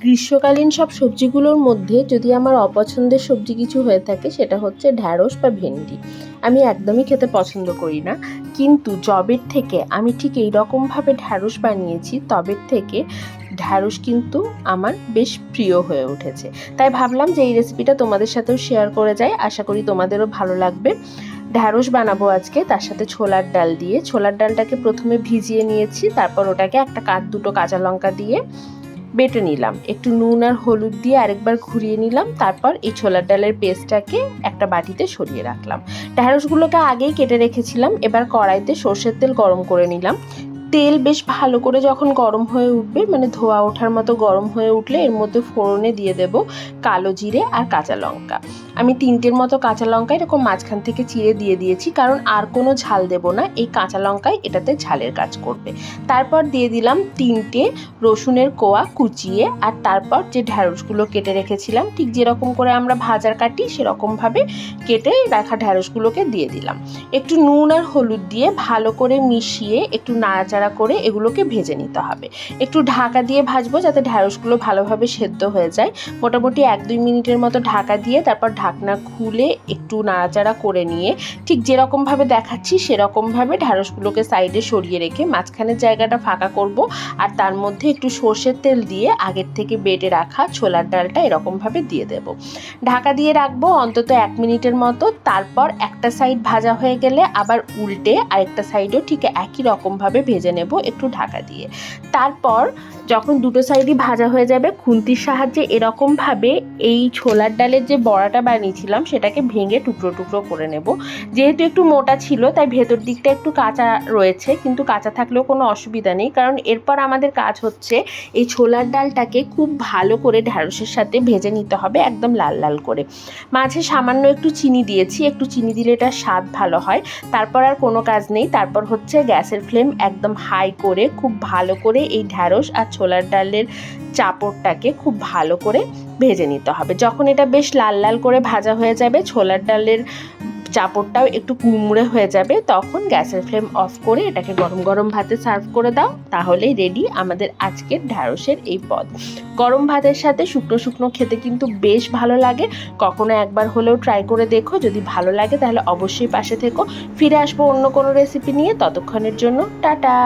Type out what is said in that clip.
গ্রীষ্মকালীন সব সবজিগুলোর মধ্যে যদি আমার অপছন্দের সবজি কিছু হয়ে থাকে, সেটা হচ্ছে ঢ্যাঁড়স বা ভেন্ডি। আমি একদমই খেতে পছন্দ করি না। কিন্তু জবের থেকে আমি ঠিক এই রকমভাবে ঢ্যাঁড়স বানিয়েছি, তবের থেকে ঢ্যাঁড়স কিন্তু আমার বেশ প্রিয় হয়ে উঠেছে। তাই ভাবলাম যে এই রেসিপিটা তোমাদের সাথেও শেয়ার করে যাই। আশা করি তোমাদেরও ভালো লাগবে। ঢ্যাঁড়স বানাবো আজকে, তার সাথে ছোলার ডাল দিয়ে। ছোলার ডালটাকে প্রথমে ভিজিয়ে নিয়েছি, তারপর ওটাকে একটা কাঠ দুটো কাঁচা লঙ্কা দিয়ে বেটে নিলাম। একটু নুন আর হলুদ দিয়ে আরেকবার ঘুরিয়ে নিলাম, তারপর এই ছোলার ডালের পেস্টটাকে একটা বাটিতে সরিয়ে রাখলাম। ঢ্যাঁড়সগুলোকে আগেই কেটে রেখেছিলাম, এবার কড়াইতে সর্ষের তেল গরম করে নিলাম। তেল বেশ ভালো করে যখন গরম হয়ে উঠবে মানে ধোয়া ওঠার মতো গরম হয়ে উঠলে এর মধ্যে ফোড়নে দিয়ে দেব কালো জিরে আর কাঁচা লঙ্কা। আমি তিনটের মতো কাঁচা লঙ্কা এরকম মাঝখান থেকে চিড়ে দিয়ে দিয়েছি, কারণ আর কোনো ঝাল দেব না, এই কাঁচা লঙ্কায় এটাতে ঝালের কাজ করবে। তারপর দিয়ে দিলাম তিনটে রসুনের কোয়া কুচিয়ে আর তারপর যে ঢ্যাঁড়সগুলো কেটে রেখেছিলাম, ঠিক যেরকম করে আমরা ভাজার কাটি সেরকমভাবে কেটে রাখা ঢ্যাঁড়সগুলোকে দিয়ে দিলাম। একটু নুন আর হলুদ দিয়ে ভালো করে মিশিয়ে একটু নাড়াচাড়া করে এগুলোকে ভেজে নিতে হবে। একটু ঢাকা দিয়ে ভাজবো যাতে ঢ্যাঁড়সগুলো ভালোভাবে সেদ্ধ হয়ে যায়। মোটামুটি এক দুই মিনিটের মতো ঢাকা দিয়ে তারপর ঢাকনা খুলে একটু নাড়াচাড়া করে নিয়ে ঠিক যেরকমভাবে দেখাচ্ছি সেরকমভাবে ঢ্যাঁড়সগুলোকে সাইডে সরিয়ে রেখে মাঝখানের জায়গাটা ফাঁকা করব। আর তার মধ্যে একটু সর্ষের তেল দিয়ে আগের থেকে বেটে রাখা ছোলার ডালটা এরকমভাবে দিয়ে দেব। ঢাকা দিয়ে রাখব অন্তত এক মিনিটের মতো। তারপর একটা সাইড ভাজা হয়ে গেলে আবার উল্টে আরেকটা সাইডও ঠিক একই রকমভাবে ভেজে নেব একটু ঢাকা দিয়ে। তারপর যখন দুটো সাইডই ভাজা হয়ে যাবে, খুন্তির সাহায্যে এরকমভাবে এই ছোলার ডালের যে বড়াটা বানিয়েছিলাম, সেটাকে ভেঙে টুকরো টুকরো করে নেব। যেহেতু একটু মোটা ছিল, তাই ভেতর দিকটা একটু কাঁচা রয়েছে, কিন্তু কাঁচা থাকলেও কোনো অসুবিধা নেই, কারণ এরপর আমাদের কাজ হচ্ছে এই ছোলার ডালটাকে খুব ভালো করে ঢ্যাঁড়সের সাথে ভেজে নিতে হবে একদম লাল লাল করে। মাঝে সামান্য একটু চিনি দিয়েছি, একটু চিনি দিলে এটার স্বাদ ভালো হয়। তারপর আর কোনো কাজ নেই, তারপর হচ্ছে গ্যাসের ফ্লেম একদম হাই করে খুব ভালো করে এই ঢ্যাঁড়স আর ছোলার ডালের চাপড়টাকে খুব ভালো করে ভেজে নিতে হবে। যখন এটা বেশ লাল লাল করে ভাজা হয়ে যাবে, ছোলার ডালের চাপড়টাও একটু কুমড়ে হয়ে যাবে, তখন গ্যাসের ফ্লেম অফ করে এটাকে গরম গরম ভাতে সার্ভ করে দাও, তাহলেই রেডি আমাদের আজকের ঢ্যাঁড়সের এই পদ। গরম ভাতের সাথে শুকনো শুকনো খেতে কিন্তু বেশ ভালো লাগে, কখনো একবার হলেও ট্রাই করে দেখো, যদি ভালো লাগে তাহলে অবশ্যই পাশে থেকো। ফিরে আসব অন্য কোনো রেসিপি নিয়ে, ততক্ষণের জন্য টাটা!